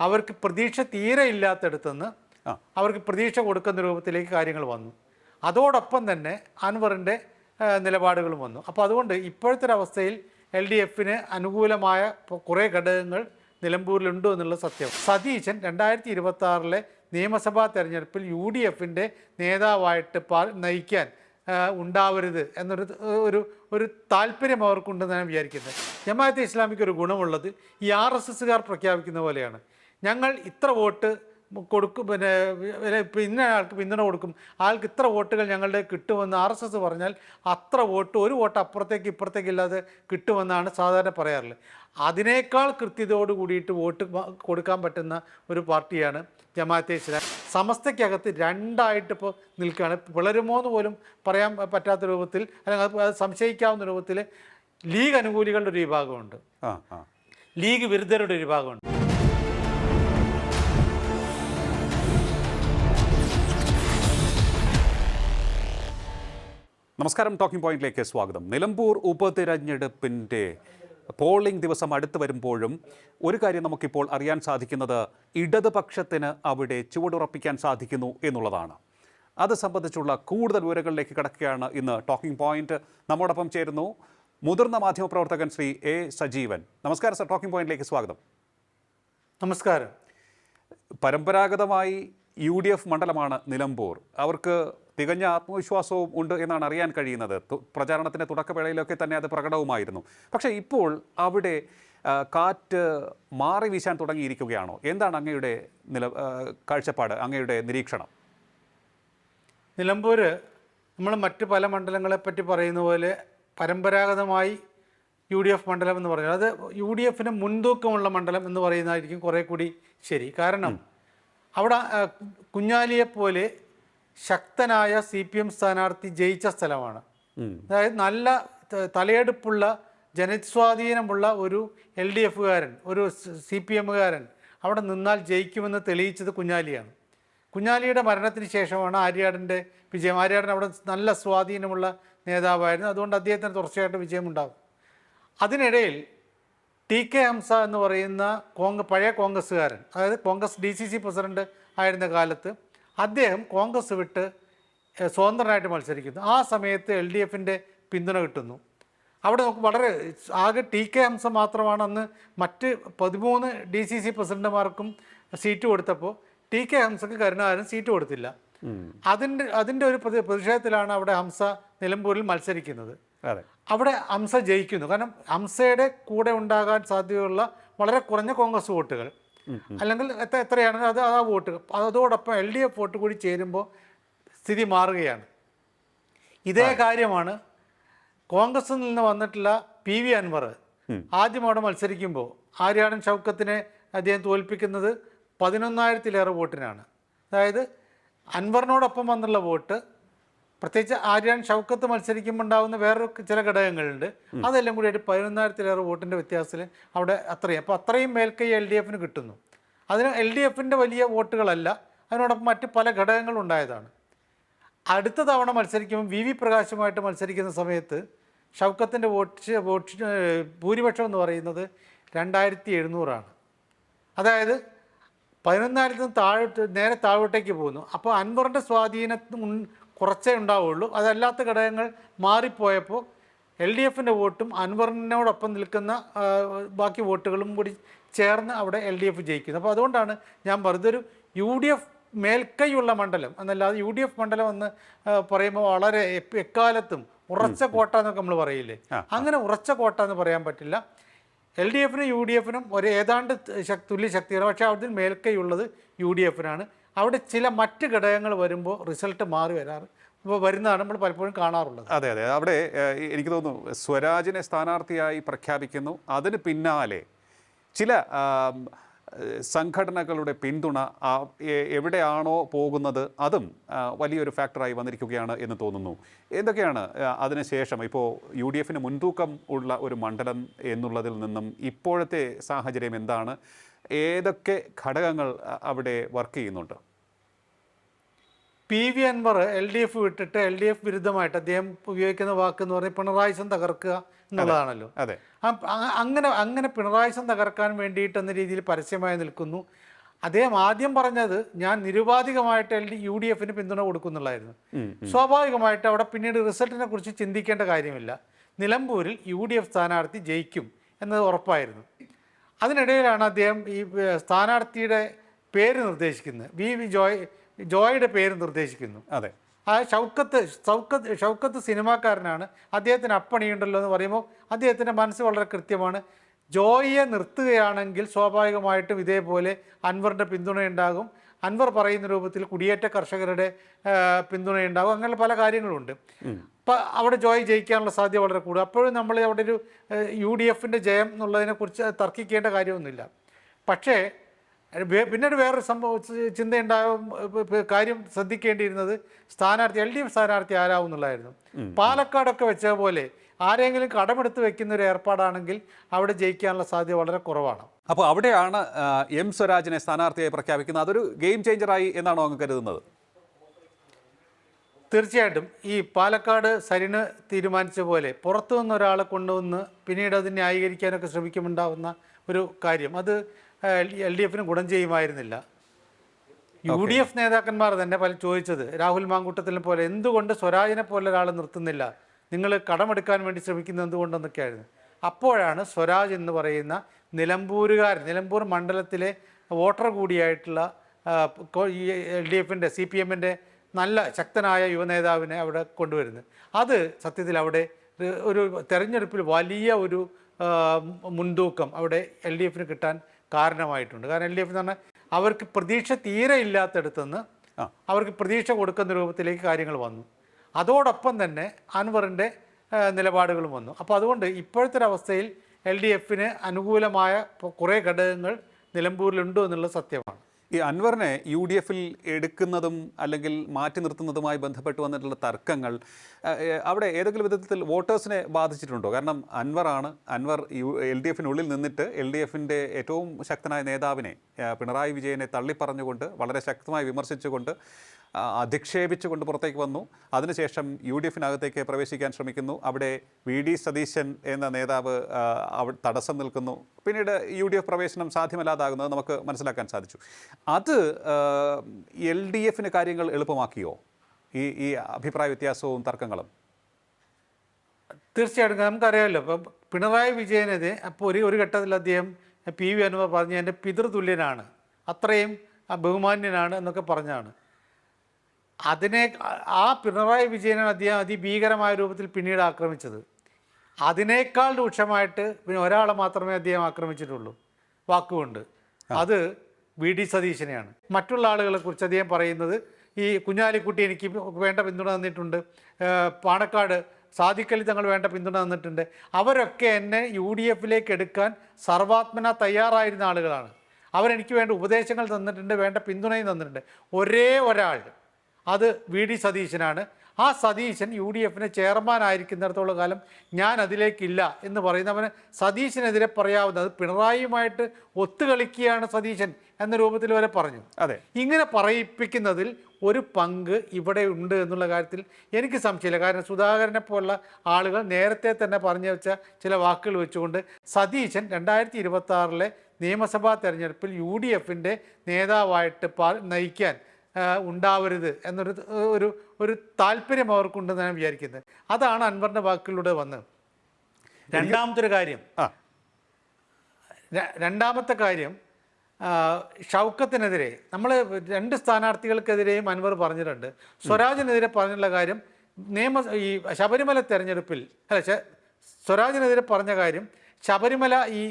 അവർക്ക് പ്രതീക്ഷ തീരെ ഇല്ലാത്തടത്തുനിന്ന്. അവർക്ക് പ്രതീക്ഷ കൊടുക്കുന്ന രൂപത്തിലേക്ക് കാര്യങ്ങൾ വന്നു. അതോടൊപ്പം തന്നെ അൻവറിന്റെ നിലപാടുകളും വന്നു. അപ്പോൾ അതുകൊണ്ട് ഇപ്പോഴത്തെ അവസ്ഥയിൽ എൽ ഡി എഫിന് അനുകൂലമായ കുറേ ഘടകങ്ങൾ നിലമ്പൂരിലുണ്ട് എന്നുള്ള സത്യം. സതീശൻ രണ്ടായിരത്തി ഇരുപത്തി ആറിലെ നിയമസഭാ തെരഞ്ഞെടുപ്പിൽ യു ഡി എഫിന്റെ നേതാവായിട്ട് പാ നയിക്കാൻ ഉണ്ടാവരുത് എന്നൊരു ഒരു ഒരു താല്പര്യം അവർക്കുണ്ടെന്ന് ഞാൻ വിചാരിക്കുന്നത്. ജമാഅത്തെ ഇസ്ലാമിക്ക് ഒരു ഗുണമുള്ളത് ഈ ആർ എസ് എസ്സുകാർ പ്രഖ്യാപിക്കുന്ന പോലെയാണ്. ഞങ്ങൾ ഇത്ര വോട്ട് കൊടുക്കും പിന്നെ ഇന്ന ആൾക്ക് പിന്തുണ കൊടുക്കും. ആൾക്ക് ഇത്ര വോട്ടുകൾ ഞങ്ങളുടെ കിട്ടുമെന്ന് ആർ എസ് എസ് പറഞ്ഞാൽ അത്ര വോട്ട് ഒരു വോട്ട് അപ്പുറത്തേക്ക് ഇപ്പുറത്തേക്ക് ഇല്ലാതെ കിട്ടുമെന്നാണ് സാധാരണ പറയാറുള്ളത്. അതിനേക്കാൾ കൃത്യതയോട് കൂടിയിട്ട് വോട്ട് കൊടുക്കാൻ പറ്റുന്ന ഒരു പാർട്ടിയാണ് ജമാഅത്തെ ഇസ്ലാം. സമസ്തയ്ക്കകത്ത് രണ്ടായിട്ട് ഇപ്പോൾ നിൽക്കുകയാണ്. പിളരുമോ എന്ന് പോലും പറയാൻ പറ്റാത്ത രൂപത്തിൽ അല്ലെങ്കിൽ അത് സംശയിക്കാവുന്ന രൂപത്തിൽ ലീഗ് അനുകൂലികളുടെ ഒരു വിഭാഗമുണ്ട്. ലീഗ് വിരുദ്ധരുടെ ഒരു വിഭാഗമുണ്ട്. നമസ്കാരം ടോക്കിംഗ് പോയിന്റിലേക്ക് സ്വാഗതം. നിലമ്പൂർ ഉപതിരഞ്ഞെടുപ്പിന്റെ പോളിംഗ് ദിവസം അടുത്തു വരുമ്പോഴും ഒരു കാര്യം നമുക്കിപ്പോൾ അറിയാൻ സാധിക്കുന്നത് ഇടതുപക്ഷത്തിന് അവിടെ ചുവടുറപ്പിക്കാൻ സാധിക്കുന്നു എന്നുള്ളതാണ്. അത് സംബന്ധിച്ചുള്ള കൂടുതൽ വിവരങ്ങളിലേക്ക് കിടക്കുകയാണ് ഇന്ന് ടോക്കിംഗ് പോയിന്റ് നമ്മോടൊപ്പം ചേരുന്നു മുതിർന്ന മാധ്യമപ്രവർത്തകൻ ശ്രീ എ സജീവൻ. നമസ്കാരം സർ. ടോക്കിംഗ് പോയിന്റിലേക്ക് സ്വാഗതം. നമസ്കാരം. പരമ്പരാഗതമായി യു ഡി എഫ് മണ്ഡലമാണ് നിലമ്പൂർ. അവർക്ക് തികഞ്ഞ ആത്മവിശ്വാസവും ഉണ്ട് എന്നാണ് അറിയാൻ കഴിയുന്നത്. പ്രചാരണത്തിന്റെ തുടക്കവേളയിലൊക്കെ തന്നെ അത് പ്രകടവുമായിരുന്നു. പക്ഷേ ഇപ്പോൾ അവിടെ കാറ്റ് മാറി വീശാൻ തുടങ്ങിയിരിക്കുകയാണോ? എന്താണ് അങ്ങയുടെ നില കാഴ്ചപ്പാട് അങ്ങയുടെ നിരീക്ഷണം? നിലമ്പൂർ നമ്മൾ മറ്റ് പല മണ്ഡലങ്ങളെപ്പറ്റി പറയുന്ന പോലെ പരമ്പരാഗതമായി യു ഡി എഫ് മണ്ഡലം എന്ന് പറയുന്നത് അത് യു ഡി എഫിന് മുൻതൂക്കമുള്ള മണ്ഡലം എന്ന് പറയുന്നതായിരിക്കും കുറേ കൂടി ശരി. കാരണം അവിടെ കുഞ്ഞാലിയെപ്പോലെ ശക്തനായ സി പി എം സ്ഥാനാർത്ഥി ജയിച്ച സ്ഥലമാണ്. അതായത് നല്ല തലയെടുപ്പുള്ള ജനസ്വാധീനമുള്ള ഒരു എൽ ഡി എഫുകാരൻ ഒരു സി പി എമ്മുകാരൻ അവിടെ നിന്നാൽ ജയിക്കുമെന്ന് തെളിയിച്ചത് കുഞ്ഞാലിയാണ്. കുഞ്ഞാലിയുടെ മരണത്തിന് ശേഷമാണ് ആര്യാടന്റെ വിജയം. ആര്യാടൻ അവിടെ നല്ല സ്വാധീനമുള്ള നേതാവായിരുന്നു. അതുകൊണ്ട് അദ്ദേഹത്തിന് തുടർച്ചയായിട്ട് വിജയമുണ്ടാകും. അതിനിടയിൽ ടി കെ ഹംസ എന്ന് പറയുന്ന കോൺഗ്രസ് പഴയ കോൺഗ്രസ്സുകാരൻ അതായത് Congress D C C president ആയിരുന്ന കാലത്ത് അദ്ദേഹം കോൺഗ്രസ് വിട്ട് സ്വതന്ത്രനായിട്ട് മത്സരിക്കുന്നു. ആ സമയത്ത് എൽ ഡി എഫിന്റെ പിന്തുണ കിട്ടുന്നു. അവിടെ നമുക്ക് വളരെ ആകെ ടി കെ ഹംസ മാത്രമാണ് അന്ന് മറ്റ് പതിമൂന്ന് ഡി സി സി പ്രസിഡന്റുമാർക്കും സീറ്റ് കൊടുത്തപ്പോൾ ടി കെ ഹംസക്ക് കരുണാകരൻ സീറ്റ് കൊടുത്തില്ല. അതിന്റെ അതിന്റെ ഒരു പ്രതി- പ്രതിഷേധത്തിലാണ് അവിടെ ഹംസ നിലമ്പൂരിൽ മത്സരിക്കുന്നത്. അവിടെ ഹംസ ജയിക്കുന്നു. കാരണം ഹംസയുടെ കൂടെ ഉണ്ടാകാൻ സാധ്യതയുള്ള വളരെ കുറഞ്ഞ കോൺഗ്രസ് വോട്ടുകൾ. അല്ലെങ്കിൽ എത്ര എത്രയാണ്? അത് ആ വോട്ട്. അതോടൊപ്പം എൽ ഡി എഫ് വോട്ട് കൂടി ചേരുമ്പോൾ സ്ഥിതി മാറുകയാണ്. ഇതേ കാര്യമാണ് കോൺഗ്രസിൽ നിന്ന് വന്നിട്ടുള്ള പി വി അൻവർ ആദ്യം അവിടെ മത്സരിക്കുമ്പോൾ ആര്യാടൻ ഷൗക്കത്തിനെ അദ്ദേഹം തോൽപ്പിക്കുന്നത് പതിനൊന്നായിരത്തിലേറെ വോട്ടിനാണ്. അതായത് അൻവറിനോടൊപ്പം വന്നുള്ള വോട്ട് പ്രത്യേകിച്ച് ആര്യാൻ ഷൗക്കത്ത് മത്സരിക്കുമ്പോൾ ഉണ്ടാകുന്ന വേറൊരു ചില ഘടകങ്ങളുണ്ട്. അതെല്ലാം കൂടി ആയിട്ട് പതിനൊന്നായിരത്തിലേറെ വോട്ടിന്റെ വ്യത്യാസത്തിൽ അവിടെ അത്രയും. അപ്പോൾ അത്രയും മേൽക്കൈ എൽ ഡി എഫിന് കിട്ടുന്നു. അതിന് എൽ ഡി എഫിന്റെ വലിയ വോട്ടുകളല്ല അതിനോടൊപ്പം മറ്റ് പല ഘടകങ്ങളും ഉണ്ടായതാണ്. അടുത്ത തവണ മത്സരിക്കുമ്പോൾ വി വി പ്രകാശുമായിട്ട് മത്സരിക്കുന്ന സമയത്ത് ഷൗക്കത്തിന്റെ വോട്ട് വോട്ട് ഭൂരിപക്ഷം എന്ന് പറയുന്നത് രണ്ടായിരത്തി എഴുന്നൂറാണ് അതായത് പതിനൊന്നായിരത്തിന് താഴോട്ട് നേരെ താഴോട്ടേക്ക് പോകുന്നു. അപ്പോൾ അൻവറിന്റെ സ്വാധീനം കുറച്ചേ ഉണ്ടാവുള്ളൂ അതല്ലാത്ത ഘടകങ്ങൾ മാറിപ്പോയപ്പോൾ എൽ ഡി എഫിന്റെ വോട്ടും അൻവറിനോടൊപ്പം നിൽക്കുന്ന ബാക്കി വോട്ടുകളും കൂടി ചേർന്ന് അവിടെ എൽ ഡി എഫ് ജയിക്കുന്നു. അപ്പോൾ അതുകൊണ്ടാണ് ഞാൻ പറഞ്ഞത് ഒരു യു ഡി എഫ് മേൽക്കൈയുള്ള മണ്ഡലം എന്നല്ലാതെ യു ഡി എഫ് മണ്ഡലം എന്ന് പറയുമ്പോൾ വളരെ എക്കാലത്തും ഉറച്ച കോട്ട എന്നൊക്കെ നമ്മൾ പറയില്ലേ? അങ്ങനെ ഉറച്ച കോട്ട എന്ന് പറയാൻ പറ്റില്ല. എൽ ഡി എഫിനും യു ഡി എഫിനും ഒരു ഏതാണ്ട് ശക്തി തുല്യ ശക്തിയാണ് പക്ഷേ അതിൽ മേൽക്കൈയുള്ളത് യു ഡി എഫിനാണ്. അവിടെ ചില മറ്റ് ഘടകങ്ങൾ വരുമ്പോൾ റിസൾട്ട് മാറി വരാറ്. ഇപ്പോൾ വരുന്നതാണ് നമ്മൾ പലപ്പോഴും കാണാറുള്ളത്. അതെ അതെ. അവിടെ എനിക്ക് തോന്നുന്നു സ്വരാജിനെ സ്ഥാനാർത്ഥിയായി പ്രഖ്യാപിക്കുന്നു. അതിന് പിന്നാലെ ചില സംഘടനകളുടെ പിന്തുണ എവിടെയാണോ പോകുന്നത് അതും വലിയൊരു ഫാക്ടറായി വന്നിരിക്കുകയാണ് എന്ന് തോന്നുന്നു. എന്തൊക്കെയാണ് അതിനുശേഷം ഇപ്പോൾ യു ഡി എഫിന് മുൻതൂക്കം ഉള്ള ഒരു മണ്ഡലം എന്നുള്ളതിൽ നിന്നും ഇപ്പോഴത്തെ സാഹചര്യം എന്താണ്? ഏതൊക്കെ ഘടകങ്ങൾ അവിടെ വർക്ക് ചെയ്യുന്നുണ്ട്? P V Anvar L D F വിട്ടിട്ട് എൽ ഡി എഫ് വിരുദ്ധമായിട്ട് അദ്ദേഹം ഉപയോഗിക്കുന്ന വാക്ക് എന്ന് പറഞ്ഞാൽ പിണറായിസം തകർക്കുക എന്നുള്ളതാണല്ലോ. അതെ അങ്ങനെ അങ്ങനെ പിണറായിസം തകർക്കാൻ വേണ്ടിയിട്ട് എന്ന രീതിയിൽ പരസ്യമായി നിൽക്കുന്നു. അദ്ദേഹം ആദ്യം പറഞ്ഞത് ഞാൻ നിരുപാധികമായിട്ട് എൽ ഡി യു ഡി എഫിന് പിന്തുണ കൊടുക്കുന്നുള്ളായിരുന്നു. സ്വാഭാവികമായിട്ട് അവിടെ പിന്നീട് റിസൾട്ടിനെ കുറിച്ച് ചിന്തിക്കേണ്ട കാര്യമില്ല. നിലമ്പൂരിൽ യു ഡി എഫ് സ്ഥാനാർത്ഥി ജയിക്കും എന്നത് ഉറപ്പായിരുന്നു. അതിനിടയിലാണ് അദ്ദേഹം ഈ സ്ഥാനാർത്ഥിയുടെ പേര് നിർദ്ദേശിക്കുന്നത്. വി വി ജോയ് ജോയുടെ പേര് നിർദ്ദേശിക്കുന്നു. അതെ. ആ ഷൗക്കത്ത് ഷൗക്കത്ത് ഷൗക്കത്ത് സിനിമാക്കാരനാണ്. അദ്ദേഹത്തിന് അപ്പണിയുണ്ടല്ലോ എന്ന് പറയുമ്പോൾ അദ്ദേഹത്തിന്റെ മനസ്സ് വളരെ കൃത്യമാണ്. ജോയിയെ നിർത്തുകയാണെങ്കിൽ സ്വാഭാവികമായിട്ടും ഇതേപോലെ അൻവറിന്റെ പിന്തുണയുണ്ടാകും. അൻവർ പറയുന്ന രൂപത്തിൽ കുടിയേറ്റ കർഷകരുടെ പിന്തുണയുണ്ടാവും. അങ്ങനെ പല കാര്യങ്ങളുണ്ട്. അപ്പം അവിടെ ജോയ് ജയിക്കാനുള്ള സാധ്യത വളരെ കൂടും. അപ്പോഴും നമ്മൾ അവിടെ ഒരു യു ഡി എഫിന്റെ ജയം എന്നുള്ളതിനെക്കുറിച്ച് തർക്കിക്കേണ്ട കാര്യമൊന്നുമില്ല. പക്ഷേ പിന്നെ പിന്നീട് വേറൊരു സംഭവ ചിന്തയുണ്ടാകും കാര്യം ശ്രദ്ധിക്കേണ്ടിയിരുന്നത് സ്ഥാനാർത്ഥി എൽ ഡി എഫ് സ്ഥാനാർത്ഥി ആരാവും എന്നുള്ളതായിരുന്നു. പാലക്കാടൊക്കെ വെച്ച പോലെ ആരെങ്കിലും കടമെടുത്ത് വെക്കുന്ന ഒരു ഏർപ്പാടാണെങ്കിൽ അവിടെ ജയിക്കാനുള്ള സാധ്യത വളരെ കുറവാണ്. അപ്പോൾ അവിടെയാണ് എം സ്വരാജിനെ സ്ഥാനാർത്ഥിയായി പ്രഖ്യാപിക്കുന്നത്. അതൊരു ഗെയിം ചേഞ്ചറായി എന്നാണോ അങ്ങ് കരുതുന്നത്? തീർച്ചയായിട്ടും. ഈ പാലക്കാട് സരിന് തീരുമാനിച്ച പോലെ പുറത്തു നിന്ന് ഒരാളെ കൊണ്ടുവന്ന് പിന്നീട് അത് ന്യായീകരിക്കാനൊക്കെ ശ്രമിക്കുമുണ്ടാവുന്ന ഒരു കാര്യം. അത് എൽ ഡി എഫിന് ഗുണം ചെയ്യുമായിരുന്നില്ല. യു ഡി എഫ് നേതാക്കന്മാർ തന്നെ പല ചോദിച്ചത് രാഹുൽ മാങ്കൂട്ടത്തിനെ പോലെ എന്തുകൊണ്ട് സ്വരാജിനെ പോലെ ഒരാളെ നിർത്തുന്നില്ല? നിങ്ങൾ കടമെടുക്കാൻ വേണ്ടി ശ്രമിക്കുന്നത് എന്തുകൊണ്ടെന്നൊക്കെയായിരുന്നു. അപ്പോഴാണ് സ്വരാജ് എന്ന് പറയുന്ന നിലമ്പൂരുകാരൻ നിലമ്പൂർ മണ്ഡലത്തിലെ വോട്ടർ കൂടിയായിട്ടുള്ള എൽ ഡി എഫിന്റെ സി പി എമ്മിന്റെ നല്ല ശക്തനായ യുവനേതാവിനെ അവിടെ കൊണ്ടുവരുന്നത് അത് സത്യത്തിൽ അവിടെ ഒരു- തെരഞ്ഞെടുപ്പിൽ വലിയ ഒരു മുൻതൂക്കം അവിടെ എൽ ഡി എഫിന് കിട്ടാൻ കാരണമായിട്ടുണ്ട്. കാരണം എൽ ഡി എഫ് എന്ന് പറഞ്ഞാൽ അവർക്ക് പ്രതീക്ഷ തീരെ ഇല്ലാത്തടത്തുനിന്ന് അവർക്ക് പ്രതീക്ഷ കൊടുക്കുന്ന രൂപത്തിലേക്ക് കാര്യങ്ങൾ വന്നു. അതോടൊപ്പം തന്നെ അൻവറിന്റെ നിലപാടുകളും വന്നു. അപ്പോൾ അതുകൊണ്ട് ഇപ്പോഴത്തെ ഒരു അവസ്ഥയിൽ എൽ ഡി എഫിന് അനുകൂലമായ കുറേ ഘടകങ്ങൾ നിലമ്പൂരിലുണ്ടോ എന്നുള്ളത് സത്യമാണ്. ഈ അൻവറിനെ യു ഡി എഫിൽ എടുക്കുന്നതും അല്ലെങ്കിൽ മാറ്റി നിർത്തുന്നതുമായി ബന്ധപ്പെട്ട് വന്നിട്ടുള്ള തർക്കങ്ങൾ അവിടെ ഏതെങ്കിലും വിധത്തിൽ വോട്ടേഴ്സിനെ ബാധിച്ചിട്ടുണ്ടോ? കാരണം അൻവറാണ് അൻവർ യു എൽ ഡി എഫിനുള്ളിൽ നിന്നിട്ട് എൽ ഡി എഫിന്റെ ഏറ്റവും ശക്തനായ നേതാവിനെ പിണറായി വിജയനെ തള്ളിപ്പറഞ്ഞുകൊണ്ട് വളരെ ശക്തമായി വിമർശിച്ചുകൊണ്ട് അധിക്ഷേപിച്ചുകൊണ്ട് പുറത്തേക്ക് വന്നു. അതിനുശേഷം യു ഡി എഫിനകത്തേക്ക് പ്രവേശിക്കാൻ ശ്രമിക്കുന്നു. അവിടെ വി ഡി സതീശൻ എന്ന നേതാവ് തടസ്സം നിൽക്കുന്നു. പിന്നീട് യു ഡി എഫ് പ്രവേശനം സാധ്യമല്ലാതാകുന്നത് നമുക്ക് മനസ്സിലാക്കാൻ സാധിച്ചു. അത് എൽ ഡി എഫിന് കാര്യങ്ങൾ എളുപ്പമാക്കിയോ? ഈ ഈ അഭിപ്രായ വ്യത്യാസവും തർക്കങ്ങളും? തീർച്ചയായിട്ടും. നമുക്കറിയാമല്ലോ. ഇപ്പം പിണറായി വിജയനെതിരെ അപ്പോൾ ഒരു ഒരു ഘട്ടത്തിൽ അദ്ദേഹം പി വി അൻവർ പറഞ്ഞ എന്റെ പിതൃതുല്യനാണ്. അത്രയും ബഹുമാന്യനാണ് എന്നൊക്കെ പറഞ്ഞാണ്. അതിനെ ആ പിണറായി വിജയനാണ് അദ്ദേഹം അതിഭീകരമായ രൂപത്തിൽ പിന്നീട് ആക്രമിച്ചത്. അതിനേക്കാൾ രൂക്ഷമായിട്ട് പിന്നെ ഒരാളെ മാത്രമേ അദ്ദേഹം ആക്രമിച്ചിട്ടുള്ളൂ. വാക്കുകൊണ്ട്. അത് വി ഡി സതീശനെയാണ്. മറ്റുള്ള ആളുകളെ കുറിച്ച് അദ്ദേഹം പറയുന്നത് ഈ കുഞ്ഞാലിക്കുട്ടി എനിക്ക് വേണ്ട പിന്തുണ തന്നിട്ടുണ്ട്. പാണക്കാട് സാധിക്കലി തങ്ങൾ വേണ്ട പിന്തുണ തന്നിട്ടുണ്ട്. അവരൊക്കെ എന്നെ യു ഡി എഫിലേക്ക് എടുക്കാൻ സർവാത്മന തയ്യാറായിരുന്ന ആളുകളാണ്. അവരെനിക്ക് വേണ്ട ഉപദേശങ്ങൾ തന്നിട്ടുണ്ട് വേണ്ട പിന്തുണയും തന്നിട്ടുണ്ട്. ഒരേ ഒരാൾ അത് വി ഡി സതീശനാണ്. ആ സതീശൻ യു ഡി എഫിന് ചെയർമാൻ ആയിരിക്കുന്നിടത്തോളം കാലം ഞാൻ അതിലേക്കില്ല എന്ന് പറയുന്നവന് സതീശനെതിരെ പറയാവുന്നത് പിണറായിയുമായിട്ട് ഒത്തുകളിക്കുകയാണ് സതീശൻ എന്ന രൂപത്തിൽ വരെ പറഞ്ഞു. അതെ. ഇങ്ങനെ പറയിപ്പിക്കുന്നതിൽ ഒരു പങ്ക് ഇവിടെ ഉണ്ട് എന്നുള്ള കാര്യത്തിൽ എനിക്ക് സംശയമില്ല. കാരണം സുധാകരനെ പോലുള്ള ആളുകൾ നേരത്തെ തന്നെ പറഞ്ഞു വെച്ച ചില വാക്കുകൾ വെച്ചുകൊണ്ട് സതീശൻ രണ്ടായിരത്തി ഇരുപത്തി ആറിലെ നിയമസഭാ തെരഞ്ഞെടുപ്പിൽ യു ഡി എഫിന്റെ നേതാവായിട്ട് നയിക്കാൻ ഉണ്ടാവരുത് എന്നൊരു ഒരു ഒരു താല്പര്യം അവർക്കുണ്ടെന്ന് ഞാൻ വിചാരിക്കുന്നത് അതാണ് അൻവറിന്റെ വാക്കുകളിലൂടെ വന്ന്. രണ്ടാമത്തെ ഒരു കാര്യം രണ്ടാമത്തെ കാര്യം ഷൗക്കത്തിനെതിരെ നമ്മൾ രണ്ട് സ്ഥാനാർത്ഥികൾക്കെതിരെയും അൻവർ പറഞ്ഞിട്ടുണ്ട്. സ്വരാജിനെതിരെ പറഞ്ഞുള്ള കാര്യം നിയമ ഈ ശബരിമല തെരഞ്ഞെടുപ്പിൽ അല്ല സ്വരാജിനെതിരെ പറഞ്ഞ കാര്യം ശബരിമല ഈ,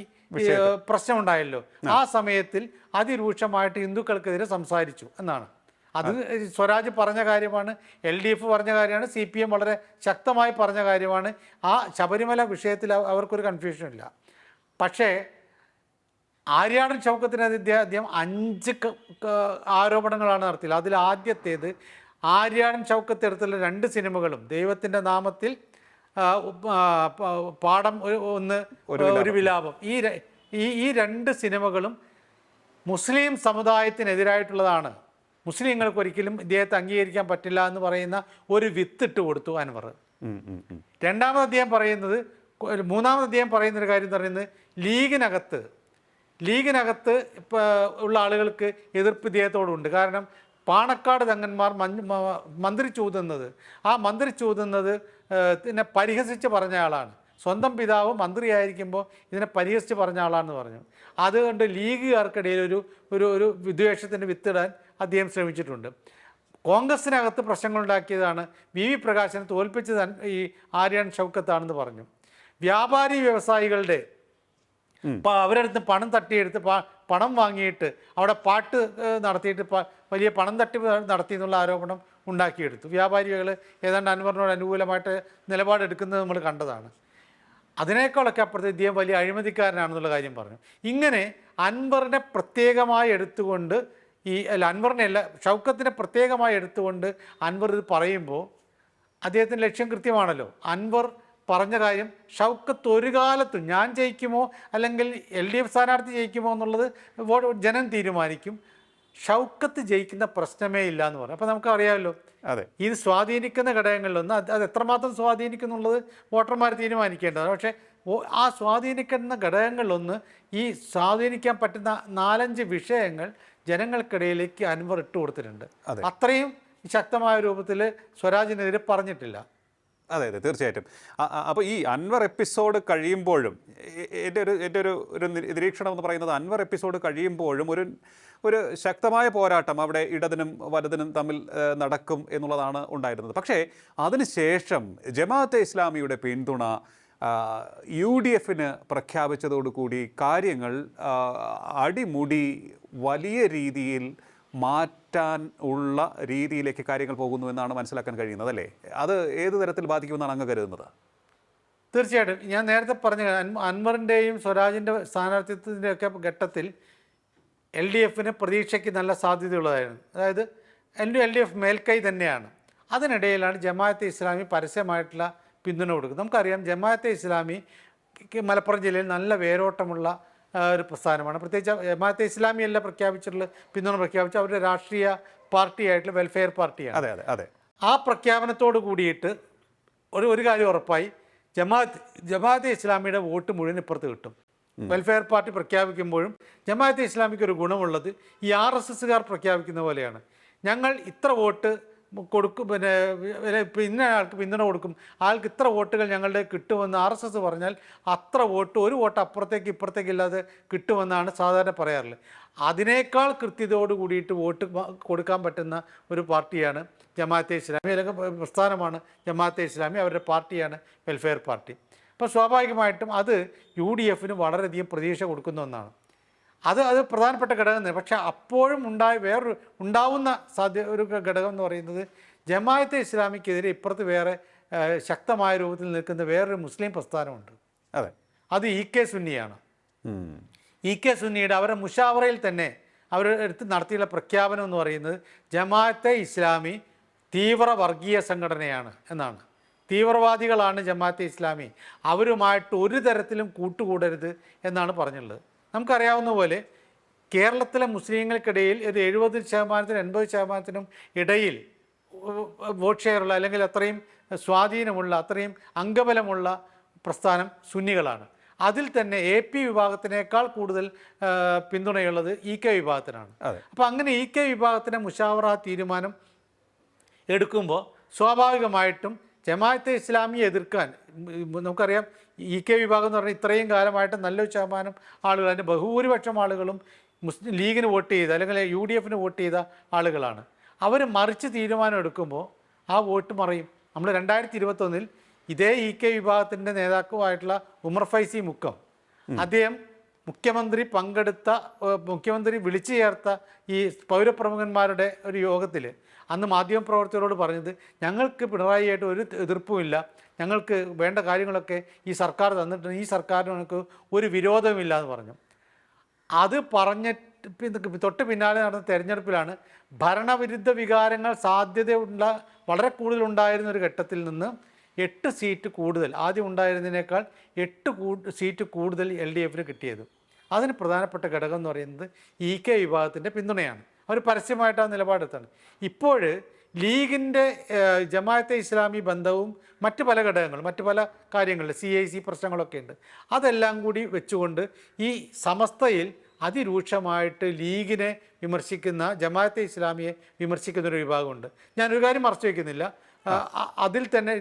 പ്രശ്നമുണ്ടായല്ലോ. ആ സമയത്തിൽ അതിരൂക്ഷമായിട്ട് ഹിന്ദുക്കൾക്കെതിരെ സംസാരിച്ചു എന്നാണ്. അത് സ്വരാജ് പറഞ്ഞ കാര്യമാണ് എൽ ഡി എഫ് പറഞ്ഞ കാര്യമാണ് സി പി എം വളരെ ശക്തമായി പറഞ്ഞ കാര്യമാണ്. ആ ശബരിമല വിഷയത്തിൽ അവർക്കൊരു കൺഫ്യൂഷൻ ഇല്ല. പക്ഷേ ആര്യാടൻ ചൗക്കത്തിനെതിരെ അദ്ദേഹം അഞ്ച് ആരോപണങ്ങളാണ് നടത്തിയത്. അതിൽ ആദ്യത്തേത് ആര്യാടൻ ചൗക്കത്തെടുത്തുള്ള രണ്ട് സിനിമകളും ദൈവത്തിന്റെ നാമത്തിൽ പാഠം ഒന്ന് ഒരു വിലാപം. ഈ ഈ രണ്ട് സിനിമകളും മുസ്ലിം സമുദായത്തിനെതിരായിട്ടുള്ളതാണ്. മുസ്ലിങ്ങൾക്ക് ഒരിക്കലും ഇദ്ദേഹത്തെ അംഗീകരിക്കാൻ പറ്റില്ല എന്ന് പറയുന്ന ഒരു വിത്തിട്ട് കൊടുത്തു അൻവർ. രണ്ടാമത് അദ്ദേഹം പറയുന്നത് മൂന്നാമത് അദ്ദേഹം പറയുന്ന ഒരു കാര്യം എന്ന് പറയുന്നത് ലീഗിനകത്ത് ലീഗിനകത്ത് ഇപ്പോൾ ഉള്ള ആളുകൾക്ക് എതിർപ്പ് ഇദ്ദേഹത്തോടുണ്ട്. കാരണം പാണക്കാട് തങ്ങന്മാർ മന്ത്രി ചൂതുന്നത് ആ മന്ത്രി ചൂതുന്നത് പിന്നെ പരിഹസിച്ച് പറഞ്ഞ ആളാണ്. സ്വന്തം പിതാവ് മന്ത്രിയായിരിക്കുമ്പോൾ ഇതിനെ പരിഹസിച്ച് പറഞ്ഞ ആളാണെന്ന് പറഞ്ഞു. അതുകൊണ്ട് ലീഗുകാർക്കിടയിൽ ഒരു ഒരു ഒരു വിദ്വേഷത്തിന് വിത്തിടാൻ അദ്ദേഹം ശ്രമിച്ചിട്ടുണ്ട്. കോൺഗ്രസിനകത്ത് പ്രശ്നങ്ങളുണ്ടാക്കിയതാണ് വി വി പ്രകാശനെ തോൽപ്പിച്ചത് ഈ ആര്യാൻ ഷൗക്കത്താണെന്ന് പറഞ്ഞു. വ്യാപാരി വ്യവസായികളുടെ അവരടുത്ത് പണം തട്ടിയെടുത്ത് പണം വാങ്ങിയിട്ട് അവിടെ പാട്ട് നടത്തിയിട്ട് വലിയ പണം തട്ടിപ്പ് നടത്തി എന്നുള്ള ആരോപണം ഉണ്ടാക്കിയെടുത്തു. വ്യാപാരികൾ ഏതാണ്ട് അൻവറിനോട് അനുകൂലമായിട്ട് നിലപാടെടുക്കുന്നത് നമ്മൾ കണ്ടതാണ്. അതിനേക്കാളൊക്കെ അപ്പുറത്ത് ഇദ്ദേഹം വലിയ അഴിമതിക്കാരനാണെന്നുള്ള കാര്യം പറഞ്ഞു. ഇങ്ങനെ അൻവറിനെ പ്രത്യേകമായി എടുത്തുകൊണ്ട് ഈ അല്ല അൻവറിനെ അല്ല ഷൗക്കത്തിനെ പ്രത്യേകമായി എടുത്തുകൊണ്ട് അൻവർ ഇത് പറയുമ്പോൾ അദ്ദേഹത്തിന്റെ ലക്ഷ്യം കൃത്യമാണല്ലോ. അൻവർ പറഞ്ഞ കാര്യം ഷൗക്കത്ത് ഒരു കാലത്തും ഞാൻ ജയിക്കുമോ അല്ലെങ്കിൽ എൽ ഡി എഫ് സ്ഥാനാർത്ഥി ജയിക്കുമോ എന്നുള്ളത് ജനം തീരുമാനിക്കും. ഷൗക്കത്ത് ജയിക്കുന്ന പ്രശ്നമേ ഇല്ല എന്ന് പറഞ്ഞു. അപ്പോൾ നമുക്കറിയാമല്ലോ അതെ. ഇത് സ്വാധീനിക്കുന്ന ഘടകങ്ങളിലൊന്ന് അത് അത് എത്രമാത്രം സ്വാധീനിക്കുന്നുള്ളത് വോട്ടർമാർ തീരുമാനിക്കേണ്ടതാണ്. പക്ഷേ ആ സ്വാധീനിക്കുന്ന ഘടകങ്ങളിലൊന്ന് ഈ സ്വാധീനിക്കാൻ പറ്റുന്ന നാലഞ്ച് വിഷയങ്ങൾ ജനങ്ങൾക്കിടയിലേക്ക് അൻവർ ഇട്ട് കൊടുത്തിട്ടുണ്ട്. അത്രയും ശക്തമായ രൂപത്തിൽ സ്വരാജിനെതിരെ പറഞ്ഞിട്ടില്ല. അതെ അതെ തീർച്ചയായിട്ടും. അപ്പോൾ ഈ അൻവർ എപ്പിസോഡ് കഴിയുമ്പോഴും എന്റെ ഒരു എന്റെ ഒരു ഒരു നിരീക്ഷണം എന്ന് പറയുന്നത് അൻവർ എപ്പിസോഡ് കഴിയുമ്പോഴും ഒരു ഒരു ശക്തമായ പോരാട്ടം അവിടെ ഇടതിനും വലതിനും തമ്മിൽ നടക്കും എന്നുള്ളതാണ് ഉണ്ടായിരുന്നത്. പക്ഷേ അതിനുശേഷം ജമാഅത്തെ ഇസ്ലാമിയുടെ പിന്തുണ യു ഡി എഫിന് പ്രഖ്യാപിച്ചതോടുകൂടി കാര്യങ്ങൾ അടിമുടി വലിയ രീതിയിൽ മാറ്റാൻ ഉള്ള രീതിയിലേക്ക് കാര്യങ്ങൾ പോകുന്നു എന്നാണ് മനസ്സിലാക്കാൻ കഴിയുന്നത് അല്ലേ? അത് ഏത് തരത്തിൽ ബാധിക്കുമെന്നാണ് അങ്ങ് കരുതുന്നത്? തീർച്ചയായിട്ടും. ഞാൻ നേരത്തെ പറഞ്ഞ അൻ- അൻവറിന്റെയും സ്വരാജിന്റെ സ്ഥാനാർത്ഥിത്വത്തിന്റെയൊക്കെ ഘട്ടത്തിൽ എൽ ഡി എഫിന് പ്രതീക്ഷയ്ക്ക് നല്ല സാധ്യതയുള്ളതായിരുന്നു. അതായത് എൽ ഡി എഫ് മേൽക്കൈ തന്നെയാണ്. അതിനിടയിലാണ് ജമാഅത്ത് ഇസ്ലാമി പരസ്യമായിട്ടുള്ള പിന്തുണ കൊടുക്കും. നമുക്കറിയാം ജമാഅത്തെ ഇസ്ലാമി മലപ്പുറം ജില്ലയിൽ നല്ല വേരോട്ടമുള്ള ഒരു പ്രസ്ഥാനമാണ്. പ്രത്യേകിച്ച് ജമാഅത്തെ ഇസ്ലാമി അല്ല പ്രഖ്യാപിച്ചിട്ടുള്ള പിന്തുണ പ്രഖ്യാപിച്ച അവരുടെ രാഷ്ട്രീയ പാർട്ടിയായിട്ടുള്ള വെൽഫെയർ പാർട്ടിയാണ്. അതെ അതെ അതെ. ആ പ്രഖ്യാപനത്തോട് കൂടിയിട്ട് ഒരു ഒരു കാര്യം ഉറപ്പായി. ജമാഅത്ത് ജമാഅത്തെ ഇസ്ലാമിയുടെ വോട്ട് മുഴുവൻ ഇപ്പുറത്ത് കിട്ടും. വെൽഫെയർ പാർട്ടി പ്രഖ്യാപിക്കുമ്പോഴും ജമാഅത്തെ ഇസ്ലാമിക്ക് ഒരു ഗുണമുള്ളത് ഈ ആർ എസ് എസ്സുകാർ പ്രഖ്യാപിക്കുന്ന പോലെയാണ്. ഞങ്ങൾ ഇത്ര വോട്ട് കൊടുക്കും പിന്നെ ഇന്ന ആൾക്ക് പിന്തുണ കൊടുക്കും. ആൾക്ക് ഇത്ര വോട്ടുകൾ ഞങ്ങളുടെ കിട്ടുമെന്ന് ആർ എസ് എസ് പറഞ്ഞാൽ അത്ര വോട്ട് ഒരു വോട്ട് അപ്പുറത്തേക്ക് ഇപ്പുറത്തേക്ക് ഇല്ലാതെ കിട്ടുമെന്നാണ് സാധാരണ പറയാറുള്ളത്. അതിനേക്കാൾ കൃത്യതയോട് കൂടിയിട്ട് വോട്ട് കൊടുക്കാൻ പറ്റുന്ന ഒരു പാർട്ടിയാണ് ജമാഅത്തെ ഇസ്ലാമി അല്ലെങ്കിൽ പ്രസ്ഥാനമാണ് ജമാഅത്തെ ഇസ്ലാമി അവരുടെ പാർട്ടിയാണ് വെൽഫെയർ പാർട്ടി. അപ്പോൾ സ്വാഭാവികമായിട്ടും അത് യു ഡി എഫിന് വളരെയധികം പ്രതീക്ഷ കൊടുക്കുന്ന ഒന്നാണ്. അത് അത് പ്രധാനപ്പെട്ട ഘടകം തന്നെ പക്ഷേ അപ്പോഴും ഉണ്ടായ വേറൊരു ഉണ്ടാവുന്ന സാധ്യ ഒരു ഘടകം എന്ന് പറയുന്നത് ജമായത്തെ ഇസ്ലാമിക്കെതിരെ ഇപ്പുറത്ത് വേറെ ശക്തമായ രൂപത്തിൽ നിൽക്കുന്ന വേറൊരു മുസ്ലിം പ്രസ്ഥാനമുണ്ട്. അതെ. അത് ഇ കെ സുന്നിയാണ്. ഇ കെ സുന്നിയുടെ അവരുടെ മുഷാവറയിൽ തന്നെ അവർ എടുത്ത് നടത്തിയുള്ള പ്രഖ്യാപനം എന്ന് പറയുന്നത് ജമാഅത്തെ ഇസ്ലാമി തീവ്ര വർഗീയ സംഘടനയാണ് എന്നാണ്. തീവ്രവാദികളാണ് ജമാഅത്തെ ഇസ്ലാമി. അവരുമായിട്ട് ഒരു തരത്തിലും കൂട്ടുകൂടരുത് എന്നാണ് പറഞ്ഞുള്ളത്. നമുക്കറിയാവുന്ന പോലെ കേരളത്തിലെ മുസ്ലിങ്ങൾക്കിടയിൽ ഒരു എഴുപത് ശതമാനത്തിനും എൺപത് ശതമാനത്തിനും ഇടയിൽ വോട്ട് ഷെയറുള്ള അല്ലെങ്കിൽ അത്രയും സ്വാധീനമുള്ള അത്രയും അംഗബലമുള്ള പ്രസ്ഥാനം സുന്നികളാണ് അതിൽ തന്നെ എ പി വിഭാഗത്തിനേക്കാൾ കൂടുതൽ പിന്തുണയുള്ളത് ഇ കെ വിഭാഗത്തിനാണ്. അപ്പോൾ അങ്ങനെ ഇ കെ വിഭാഗത്തിന്റെ മുഷാവറ തീരുമാനം എടുക്കുമ്പോൾ സ്വാഭാവികമായിട്ടും ജമാഅത്തെ ഇസ്ലാമിയെ എതിർക്കാൻ നമുക്കറിയാം ഇ കെ വിഭാഗം എന്ന് പറഞ്ഞാൽ ഇത്രയും കാലമായിട്ട് നല്ലൊരു ശതമാനം ആളുകൾ അതിന്റെ ബഹുഭൂരിപക്ഷം ആളുകളും മുസ്ലിം ലീഗിന് വോട്ട് ചെയ്ത അല്ലെങ്കിൽ യു ഡി എഫിന് വോട്ട് ചെയ്ത ആളുകളാണ്. അവർ മറിച്ച് തീരുമാനം എടുക്കുമ്പോൾ ആ വോട്ട് മറിയും. നമ്മൾ രണ്ടായിരത്തി ഇരുപത്തൊന്നിൽ ഇതേ ഇ കെ വിഭാഗത്തിന്റെ നേതാക്കളുമായിട്ടുള്ള ഉമർ ഫൈസി മുക്കം. അദ്ദേഹം മുഖ്യമന്ത്രി പങ്കെടുത്ത മുഖ്യമന്ത്രി വിളിച്ചു ചേർത്ത ഈ പൗരപ്രമുഖന്മാരുടെ ഒരു യോഗത്തിൽ അന്ന് മാധ്യമപ്രവർത്തകരോട് പറഞ്ഞത് ഞങ്ങൾക്ക് പിണറായിയായിട്ട് ഒരു എതിർപ്പുമില്ല. ഞങ്ങൾക്ക് വേണ്ട കാര്യങ്ങളൊക്കെ ഈ സർക്കാർ തന്നിട്ടുണ്ട്. ഈ സർക്കാരിന് ഒരു വിരോധമില്ല എന്ന് പറഞ്ഞു. അത് പറഞ്ഞിട്ട് തൊട്ട് പിന്നാലെ നടന്ന തെരഞ്ഞെടുപ്പിലാണ് ഭരണവിരുദ്ധ വികാരങ്ങൾ സാധ്യതയുള്ള വളരെ കൂടുതലുണ്ടായിരുന്ന ഒരു ഘട്ടത്തിൽ നിന്ന് എട്ട് സീറ്റ് കൂടുതൽ. ആദ്യം ഉണ്ടായിരുന്നതിനേക്കാൾ എട്ട് സീറ്റ് കൂടുതൽ എൽ ഡി എഫിന് കിട്ടിയത്. അതിന് പ്രധാനപ്പെട്ട ഘടകം എന്ന് പറയുന്നത് ഇ കെ വിഭാഗത്തിന്റെ പിന്തുണയാണ്. അവർ പരസ്യമായിട്ട് ആ നിലപാടെത്താണ് ഇപ്പോൾ ലീഗിന്റെ ജമാഅത്തെ ഇസ്ലാമി ബന്ധവും മറ്റ് പല ഘടകങ്ങളും മറ്റ് പല കാര്യങ്ങളിൽ സി ഐ സി പ്രശ്നങ്ങളൊക്കെ ഉണ്ട്. അതെല്ലാം കൂടി വെച്ചുകൊണ്ട് ഈ സമസ്തയിൽ അതിരൂക്ഷമായിട്ട് ലീഗിനെ വിമർശിക്കുന്ന ജമാഅത്തെ ഇസ്ലാമിയെ വിമർശിക്കുന്ന ഒരു വിഭാഗമുണ്ട്. ഞാനൊരു കാര്യം മറച്ചു വയ്ക്കുന്നില്ല അതിൽ തന്നെ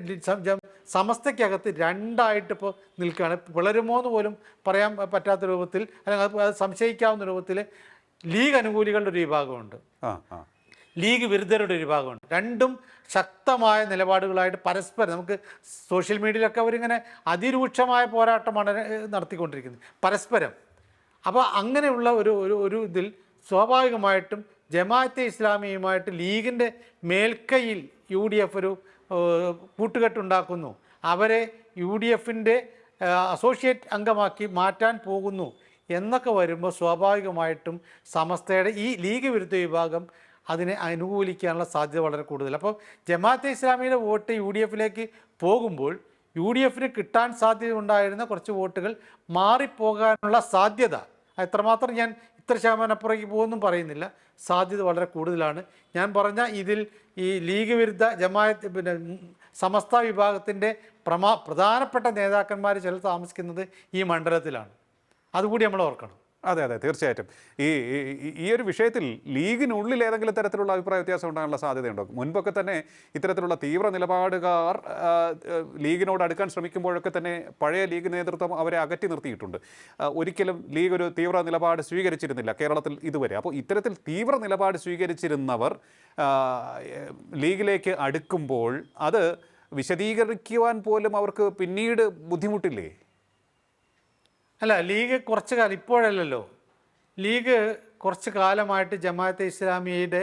സമസ്തയ്ക്കകത്ത് രണ്ടായിട്ട് ഇപ്പോൾ നിൽക്കുകയാണ്. പിളരുമോ എന്ന് പോലും പറയാൻ പറ്റാത്ത രൂപത്തിൽ അല്ലെങ്കിൽ അത് സംശയിക്കാവുന്ന രൂപത്തിൽ ലീഗ് അനുകൂലികളുടെ ഒരു വിഭാഗമുണ്ട്. ലീഗ് വിരുദ്ധരുടെ ഒരു വിഭാഗമുണ്ട്. രണ്ടും ശക്തമായ നിലപാടുകളായിട്ട് പരസ്പരം നമുക്ക് സോഷ്യൽ മീഡിയയിലൊക്കെ അവരിങ്ങനെ അതിരൂക്ഷമായ പോരാട്ടമാണ് നടത്തിക്കൊണ്ടിരിക്കുന്നത്. പരസ്പരം. അപ്പോൾ അങ്ങനെയുള്ള ഒരു ഒരു ഒരു ഇതിൽ സ്വാഭാവികമായിട്ടും ജമാഅത്തെ ഇസ്ലാമിയുമായിട്ട് ലീഗിന്റെ മേൽക്കൈയിൽ യു ഡി എഫ് ഒരു കൂട്ടുകെട്ടുണ്ടാക്കുന്നു. അവരെ യു ഡി എഫിന്റെ അസോസിയേറ്റ് അംഗമാക്കി മാറ്റാൻ പോകുന്നു എന്നൊക്കെ വരുമ്പോൾ സ്വാഭാവികമായിട്ടും സമസ്തയുടെ ഈ ലീഗ് വിരുദ്ധ വിഭാഗം അതിനെ അനുകൂലിക്കാനുള്ള സാധ്യത വളരെ കൂടുതൽ. അപ്പോൾ ജമാഅത്തെ ഇസ്ലാമിയുടെ വോട്ട് യു ഡി എഫിലേക്ക് പോകുമ്പോൾ യു ഡി എഫിന് കിട്ടാൻ സാധ്യത ഉണ്ടായിരുന്ന കുറച്ച് വോട്ടുകൾ മാറിപ്പോകാനുള്ള സാധ്യത എത്രമാത്രം ഞാൻ ഇത്ര ശതമാനം അപ്പുറേക്ക് പോകുമെന്നും പറയുന്നില്ല. സാധ്യത വളരെ കൂടുതലാണ്. ഞാൻ പറഞ്ഞ ഇതിൽ ഈ ലീഗ് വിരുദ്ധ ജമായത്ത് പിന്നെ സമസ്ത വിഭാഗത്തിന്റെ പ്രമാ പ്രധാനപ്പെട്ട നേതാക്കന്മാർ ചില താമസിക്കുന്നത് ഈ മണ്ഡലത്തിലാണ്. അതുകൂടി നമ്മൾ ഓർക്കണം. അതെ അതെ തീർച്ചയായിട്ടും. ഈ ഈ- ഒരു വിഷയത്തിൽ ലീഗിനുള്ളിൽ ഏതെങ്കിലും തരത്തിലുള്ള അഭിപ്രായ വ്യത്യാസം ഉണ്ടാകാനുള്ള സാധ്യതയുണ്ടോ? മുൻപൊക്കെ തന്നെ ഇത്തരത്തിലുള്ള തീവ്ര നിലപാടുകാർ ലീഗിനോട് അടുക്കാൻ ശ്രമിക്കുമ്പോഴൊക്കെ തന്നെ പഴയ ലീഗ് നേതൃത്വം അവരെ അകറ്റി നിർത്തിയിട്ടുണ്ട്. ഒരിക്കലും ലീഗ് ഒരു തീവ്ര നിലപാട് സ്വീകരിച്ചിരുന്നില്ല കേരളത്തിൽ ഇതുവരെ. അപ്പോൾ ഇത്തരത്തിൽ തീവ്ര നിലപാട് സ്വീകരിച്ചിരുന്നവർ ലീഗിലേക്ക് അടുക്കുമ്പോൾ അത് വിശദീകരിക്കുവാൻ പോലും അവർക്ക് പിന്നീട് ബുദ്ധിമുട്ടില്ലേ? അല്ല ലീഗ് കുറച്ച് കാലം ഇപ്പോഴല്ലല്ലോ. ലീഗ് കുറച്ച് കാലമായിട്ട് ജമാഅത്തെ ഇസ്ലാമിയുടെ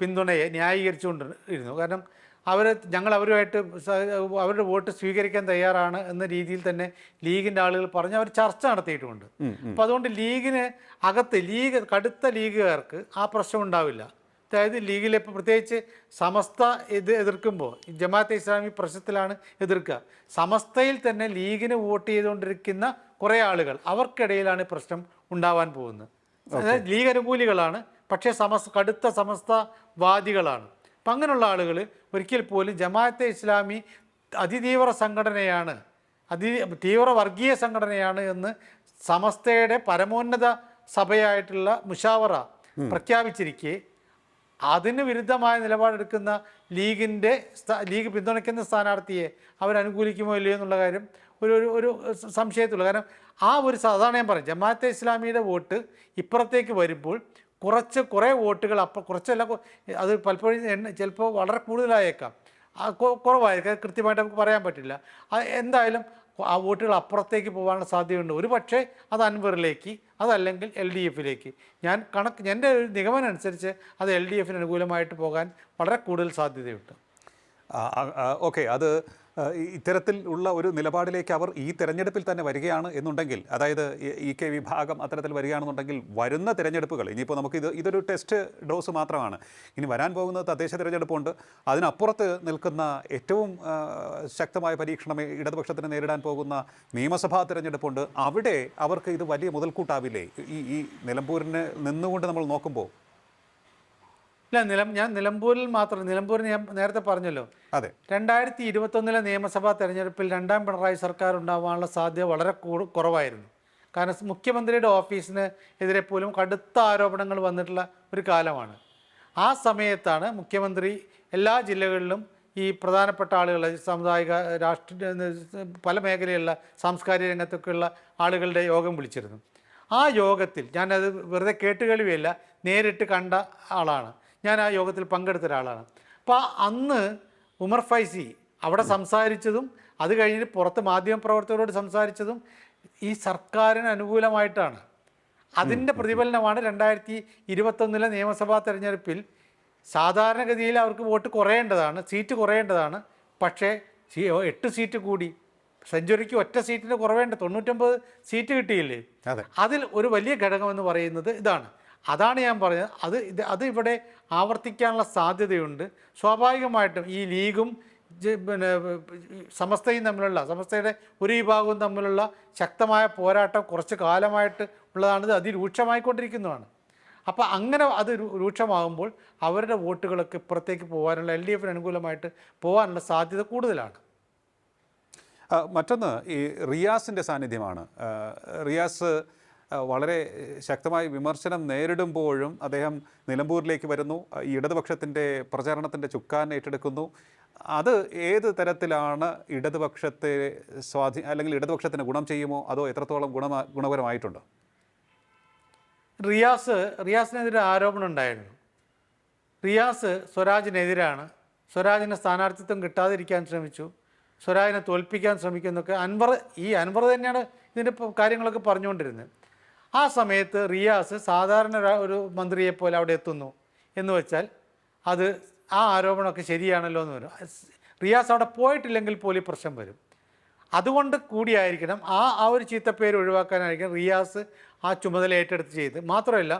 പിന്തുണയെ ന്യായീകരിച്ചുകൊണ്ട് ഇരുന്നു കാരണം അവർ ഞങ്ങൾ അവരുമായിട്ട് അവരുടെ വോട്ട് സ്വീകരിക്കാൻ തയ്യാറാണ് എന്ന രീതിയിൽ തന്നെ ലീഗിന്റെ ആളുകൾ പറഞ്ഞ് അവർ ചർച്ച നടത്തിയിട്ടുമുണ്ട് അപ്പോൾ അതുകൊണ്ട് ലീഗിന് അകത്ത് ലീഗ് കടുത്ത ലീഗുകാർക്ക് ആ പ്രശ്നം ഉണ്ടാവില്ല. അതായത് ലീഗിൽ ഇപ്പോൾ പ്രത്യേകിച്ച് സമസ്ത ഇത് എതിർക്കുമ്പോൾ ജമാഅത്തെ ഇസ്ലാമി പ്രശ്നത്തിലാണ് എതിർക്കുക. സമസ്തയിൽ തന്നെ ലീഗിന് വോട്ട് ചെയ്തുകൊണ്ടിരിക്കുന്ന കുറേ ആളുകൾ അവർക്കിടയിലാണ് പ്രശ്നം ഉണ്ടാവാൻ പോകുന്നത്. അതായത് ലീഗ് അനുകൂലികളാണ് പക്ഷേ സമസ് കടുത്ത സമസ്തവാദികളാണ്. അപ്പം അങ്ങനെയുള്ള ആളുകൾ ഒരിക്കൽ പോലും ജമാഅത്തെ ഇസ്ലാമി അതിതീവ്ര സംഘടനയാണ് അതി തീവ്ര വർഗീയ സംഘടനയാണ് എന്ന് സമസ്തയുടെ പരമോന്നത സഭയായിട്ടുള്ള മുഷാവറ പ്രഖ്യാപിച്ചിരിക്കെ അതിന് വിരുദ്ധമായ നിലപാടെടുക്കുന്ന ലീഗിന്റെ ലീഗ് പിന്തുണയ്ക്കുന്ന സ്ഥാനാർത്ഥിയെ അവരനുകൂലിക്കുമോ ഇല്ലയോ എന്നുള്ള കാര്യം ഒരു ഒരു ഒരു സംശയത്തുള്ളൂ കാരണം ആ ഒരു സാധാരണ ഞാൻ പറയും ജമാഅത്തെ ഇസ്ലാമിയുടെ വോട്ട് ഇപ്പുറത്തേക്ക് വരുമ്പോൾ കുറച്ച് കുറേ വോട്ടുകൾ അപ്പം കുറച്ചല്ല അത് പലപ്പോഴും എണ്ണ ചിലപ്പോൾ വളരെ കൂടുതലായേക്കാം. കുറവായിരിക്കും. കൃത്യമായിട്ട് നമുക്ക് പറയാൻ പറ്റില്ല. എന്തായാലും ആ വോട്ടുകൾ അപ്പുറത്തേക്ക് പോകാനുള്ള സാധ്യതയുണ്ട്. ഒരു പക്ഷേ അത് അൻവറിലേക്ക് അതല്ലെങ്കിൽ എൽ ഡി എഫിലേക്ക്. ഞാൻ കണക്ക് എന്റെ ഒരു നിഗമനം അനുസരിച്ച് അത് എൽ ഡി എഫിന് അനുകൂലമായിട്ട് പോകാൻ വളരെ കൂടുതൽ സാധ്യതയുണ്ട്. ഓക്കെ. അത് ഇത്തരത്തിൽ ഉള്ള ഒരു നിലപാടിലേക്ക് അവർ ഈ തെരഞ്ഞെടുപ്പിൽ തന്നെ വരികയാണ് എന്നുണ്ടെങ്കിൽ അതായത് ഇ കെ വിഭാഗം അത്തരത്തിൽ വരികയാണെന്നുണ്ടെങ്കിൽ വരുന്ന തിരഞ്ഞെടുപ്പുകൾ ഇനിയിപ്പോൾ നമുക്ക് ഇത് ഇതൊരു ടെസ്റ്റ് ഡോസ് മാത്രമാണ്. ഇനി വരാൻ പോകുന്നത് തദ്ദേശ തിരഞ്ഞെടുപ്പുണ്ട്. അതിനപ്പുറത്ത് നിൽക്കുന്ന ഏറ്റവും ശക്തമായ പരീക്ഷണം ഇടതുപക്ഷത്തിന് നേരിടാൻ പോകുന്ന നിയമസഭാ തിരഞ്ഞെടുപ്പുണ്ട്. അവിടെ അവർക്ക് ഇത് വലിയ മുതൽക്കൂട്ടാവില്ലേ? ഈ ഈ നിലമ്പൂരിന് നിന്നുകൊണ്ട് നമ്മൾ നോക്കുമ്പോൾ ഇല്ല നിലം ഞാൻ നിലമ്പൂരിൽ മാത്രം നിലമ്പൂർ ഞാൻ നേരത്തെ പറഞ്ഞല്ലോ. അതെ. രണ്ടായിരത്തി ഇരുപത്തൊന്നിലെ നിയമസഭാ തെരഞ്ഞെടുപ്പിൽ രണ്ടാം പിണറായി സർക്കാർ ഉണ്ടാവാനുള്ള സാധ്യത വളരെ കുറവായിരുന്നു. കാരണം മുഖ്യമന്ത്രിയുടെ ഓഫീസിന് എതിരെ പോലും കടുത്ത ആരോപണങ്ങൾ വന്നിട്ടുള്ള ഒരു കാലമാണ്. ആ സമയത്താണ് മുഖ്യമന്ത്രി എല്ലാ ജില്ലകളിലും ഈ പ്രധാനപ്പെട്ട ആളുകളെ സാമുദായിക രാഷ്ട്രീയ പല മേഖലയിലുള്ള സാംസ്കാരിക രംഗത്തൊക്കെയുള്ള ആളുകളുടെ യോഗം വിളിച്ചിരുന്നു. ആ യോഗത്തിൽ ഞാനത് വെറുതെ കേട്ടുകളിയല്ല നേരിട്ട് കണ്ട ആളാണ്. ഞാൻ ആ യോഗത്തിൽ പങ്കെടുത്ത ഒരാളാണ്. അപ്പോൾ അന്ന് ഉമർ ഫൈസി അവിടെ സംസാരിച്ചതും അത് കഴിഞ്ഞിട്ട് പുറത്ത് മാധ്യമപ്രവർത്തകരോട് സംസാരിച്ചതും ഈ സർക്കാരിന് അനുകൂലമായിട്ടാണ്. അതിന്റെ പ്രതിഫലനമാണ് രണ്ടായിരത്തി ഇരുപത്തൊന്നിലെ നിയമസഭാ തെരഞ്ഞെടുപ്പിൽ സാധാരണഗതിയിൽ അവർക്ക് വോട്ട് കുറയേണ്ടതാണ് സീറ്റ് കുറയേണ്ടതാണ്. പക്ഷേ എട്ട് സീറ്റ് കൂടി. സെഞ്ചുറിക്ക് ഒറ്റ സീറ്റിന് കുറവേണ്ട തൊണ്ണൂറ്റൊമ്പത് സീറ്റ് കിട്ടിയില്ലേ? അതെ. അതിൽ ഒരു വലിയ ഘടകം എന്ന് പറയുന്നത് ഇതാണ്. അതാണ് ഞാൻ പറഞ്ഞത്. അത് ഇത് അത് ഇവിടെ ആവർത്തിക്കാനുള്ള സാധ്യതയുണ്ട്. സ്വാഭാവികമായിട്ടും ഈ ലീഗും പിന്നെ സമസ്തയും തമ്മിലുള്ള സമസ്തയുടെ ഒരു വിഭാഗവും തമ്മിലുള്ള ശക്തമായ പോരാട്ടം കുറച്ച് കാലമായിട്ട് ഉള്ളതാണിത്. അതിരൂക്ഷമായിക്കൊണ്ടിരിക്കുന്നതാണ് അപ്പോൾ അങ്ങനെ അത് രൂക്ഷമാകുമ്പോൾ അവരുടെ വോട്ടുകളൊക്കെ ഇപ്പുറത്തേക്ക് പോകാനുള്ള എൽ ഡി എഫിന് അനുകൂലമായിട്ട് പോകാനുള്ള സാധ്യത കൂടുതലാണ്. മറ്റൊന്ന് ഈ റിയാസിന്റെ സാന്നിധ്യമാണ്. റിയാസ് വളരെ ശക്തമായ വിമർശനം നേരിടുമ്പോഴും അദ്ദേഹം നിലമ്പൂരിലേക്ക് വരുന്നു. ഈ ഇടതുപക്ഷത്തിന്റെ പ്രചാരണത്തിന്റെ ചുക്കാൻ ഏറ്റെടുക്കുന്നു. അത് ഏത് തരത്തിലാണ് ഇടതുപക്ഷത്തെ സ്വാധീ അല്ലെങ്കിൽ ഇടതുപക്ഷത്തിന് ഗുണം ചെയ്യുമോ? അതോ എത്രത്തോളം ഗുണ ഗുണപരമായിട്ടുണ്ട്? റിയാസ് റിയാസിനെതിരെ ആരോപണം ഉണ്ടായിരുന്നു. റിയാസ് സ്വരാജിനെതിരാണ്. സ്വരാജിന് സ്ഥാനാർത്ഥിത്വം കിട്ടാതിരിക്കാൻ ശ്രമിച്ചു. സ്വരാജിനെ തോൽപ്പിക്കാൻ ശ്രമിക്കുന്നൊക്കെ അൻവർ ഈ അൻവർ തന്നെയാണ് ഇതിന്റെ കാര്യങ്ങളൊക്കെ പറഞ്ഞുകൊണ്ടിരുന്നത്. ആ സമയത്ത് റിയാസ് സാധാരണ ഒരു മന്ത്രിയെ പോലെ അവിടെ എത്തുന്നു. എന്ന് വെച്ചാൽ അത് ആ ആരോപണമൊക്കെ ശരിയാണല്ലോ എന്ന് വരും. റിയാസ് അവിടെ പോയിട്ടില്ലെങ്കിൽ പോലും പ്രശ്നം വരും. അതുകൊണ്ട് കൂടിയായിരിക്കണം ആ ആ ഒരു ചീത്തപ്പേര് ഒഴിവാക്കാനായിരിക്കും റിയാസ് ആ ചുമതല ഏറ്റെടുത്ത് ചെയ്ത്. മാത്രമല്ല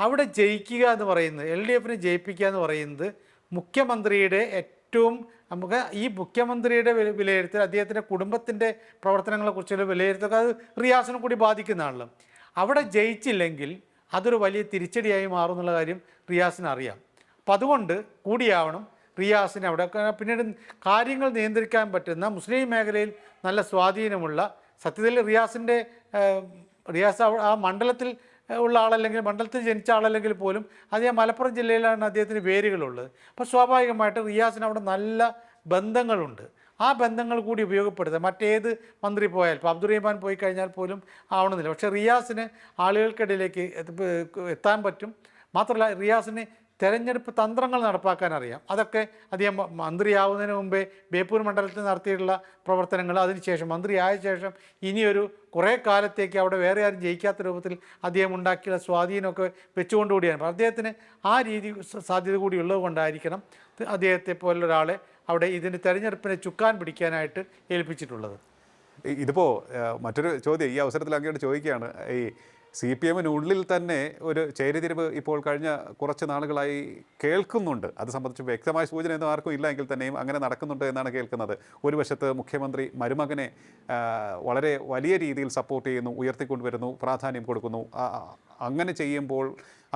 അവിടെ ജയിക്കുക എന്ന് പറയുന്നത് എൽ ഡി എഫിനെ ജയിപ്പിക്കുക എന്ന് പറയുന്നത് മുഖ്യമന്ത്രിയുടെ ഏറ്റവും നമുക്ക് ഈ മുഖ്യമന്ത്രിയുടെ വിലയിരുത്തൽ അദ്ദേഹത്തിന്റെ കുടുംബത്തിന്റെ പ്രവർത്തനങ്ങളെക്കുറിച്ചുള്ള വിലയിരുത്തൽ അത് റിയാസിനെ കൂടി ബാധിക്കുന്നതാണല്ലോ അവിടെ ജയിച്ചില്ലെങ്കിൽ അതൊരു വലിയ തിരിച്ചടിയായി മാറും എന്നുള്ള കാര്യം റിയാസിന് അറിയാം. അപ്പം അതുകൊണ്ട് കൂടിയാവണം റിയാസിന് അവിടെ പിന്നീട് കാര്യങ്ങൾ നിയന്ത്രിക്കാൻ പറ്റുന്ന മുസ്ലിം മേഖലയിൽ നല്ല സ്വാധീനമുള്ള സത്യത്തിൽ റിയാസിന്റെ റിയാസ് ആ മണ്ഡലത്തിൽ ഉള്ള ആളല്ലെങ്കിൽ മണ്ഡലത്തിൽ ജനിച്ച ആളല്ലെങ്കിൽ പോലും അദ്ദേഹം മലപ്പുറം ജില്ലയിലാണ് അദ്ദേഹത്തിന് വേരുകളുള്ളത്. അപ്പോൾ സ്വാഭാവികമായിട്ട് റിയാസിന് അവിടെ നല്ല ബന്ധങ്ങളുണ്ട്. ആ ബന്ധങ്ങൾ കൂടി ഉപയോഗപ്പെടുത്തുക മറ്റേത് മന്ത്രി പോയാൽ ഇപ്പോൾ അബ്ദുറഹിമാൻ പോയി കഴിഞ്ഞാൽ പോലും ആവണമെന്നില്ല. പക്ഷേ റിയാസിന് ആളുകൾക്കിടയിലേക്ക് എത്തി- എത്താൻ പറ്റും. മാത്രമല്ല റിയാസിന് തെരഞ്ഞെടുപ്പ് തന്ത്രങ്ങൾ നടപ്പാക്കാൻ അറിയാം. അതൊക്കെ അദ്ദേഹം മന്ത്രിയാവുന്നതിന് മുമ്പേ ബേപ്പൂർ മണ്ഡലത്തിൽ നടത്തിയിട്ടുള്ള പ്രവർത്തനങ്ങൾ അതിനുശേഷം മന്ത്രിയായ ശേഷം ഇനിയൊരു കുറേ കാലത്തേക്ക് അവിടെ വേറെ ആരും ജയിക്കാത്ത രൂപത്തിൽ അദ്ദേഹം ഉണ്ടാക്കിയുള്ള സ്വാധീനമൊക്കെ വെച്ചുകൊണ്ടുകൂടിയാണ് അദ്ദേഹത്തിന് ആ രീതി സാധ്യത കൂടി ഉള്ളത് കൊണ്ടായിരിക്കണം അദ്ദേഹത്തെ പോലൊരാളെ അവിടെ ഇതിന് തെരഞ്ഞെടുപ്പിനെ ചുക്കാൻ പിടിക്കാനായിട്ട് ഏൽപ്പിച്ചിട്ടുള്ളത്. ഇതിപ്പോൾ ഇതിപ്പോ മറ്റൊരു ചോദ്യം ഈ അവസരത്തിൽ അങ്ങോട്ട് ചോദിക്കുകയാണ്. ഈ സി പി എമ്മിനുള്ളിൽ തന്നെ ഒരു ചേരിതിരിവ് ഇപ്പോൾ കഴിഞ്ഞ കുറച്ച് നാളുകളായി കേൾക്കുന്നുണ്ട്. അത് സംബന്ധിച്ച് വ്യക്തമായ സൂചന ഒന്നും ആർക്കും ഇല്ല എങ്കിൽ തന്നെയും അങ്ങനെ നടക്കുന്നുണ്ട് എന്നാണ് കേൾക്കുന്നത്. ഒരു വശത്ത് മുഖ്യമന്ത്രി മരുമകനെ വളരെ വലിയ രീതിയിൽ സപ്പോർട്ട് ചെയ്യുന്നു ഉയർത്തിക്കൊണ്ടുവരുന്നു പ്രാധാന്യം കൊടുക്കുന്നു. അങ്ങനെ ചെയ്യുമ്പോൾ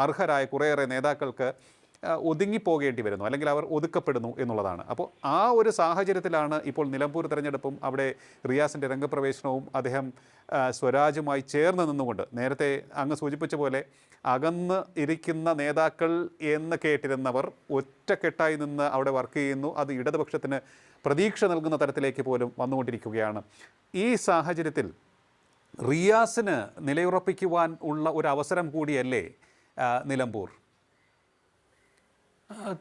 അർഹരായ കുറേയേറെ നേതാക്കൾക്ക് ഒതുങ്ങിപ്പോകേണ്ടി വരുന്നു അല്ലെങ്കിൽ അവർ ഒതുക്കപ്പെടുന്നു എന്നുള്ളതാണ്. അപ്പോൾ ആ ഒരു സാഹചര്യത്തിലാണ് ഇപ്പോൾ നിലമ്പൂർ തെരഞ്ഞെടുപ്പും അവിടെ റിയാസിന്റെ രംഗപ്രവേശനവും അദ്ദേഹം സ്വരാജുമായി ചേർന്ന് നിന്നുകൊണ്ട് നേരത്തെ അങ്ങ് സൂചിപ്പിച്ച പോലെ അകന്ന് ഇരിക്കുന്ന നേതാക്കൾ എന്ന് കേട്ടിരുന്നവർ ഒറ്റക്കെട്ടായി നിന്ന് അവിടെ വർക്ക് ചെയ്യുന്നു. അത് ഇടതുപക്ഷത്തിന് പ്രതീക്ഷ നൽകുന്ന തരത്തിലേക്ക് പോലും വന്നുകൊണ്ടിരിക്കുകയാണ്. ഈ സാഹചര്യത്തിൽ റിയാസിന് നിലയുറപ്പിക്കുവാൻ ഉള്ള ഒരു അവസരം കൂടിയല്ലേ നിലമ്പൂർ?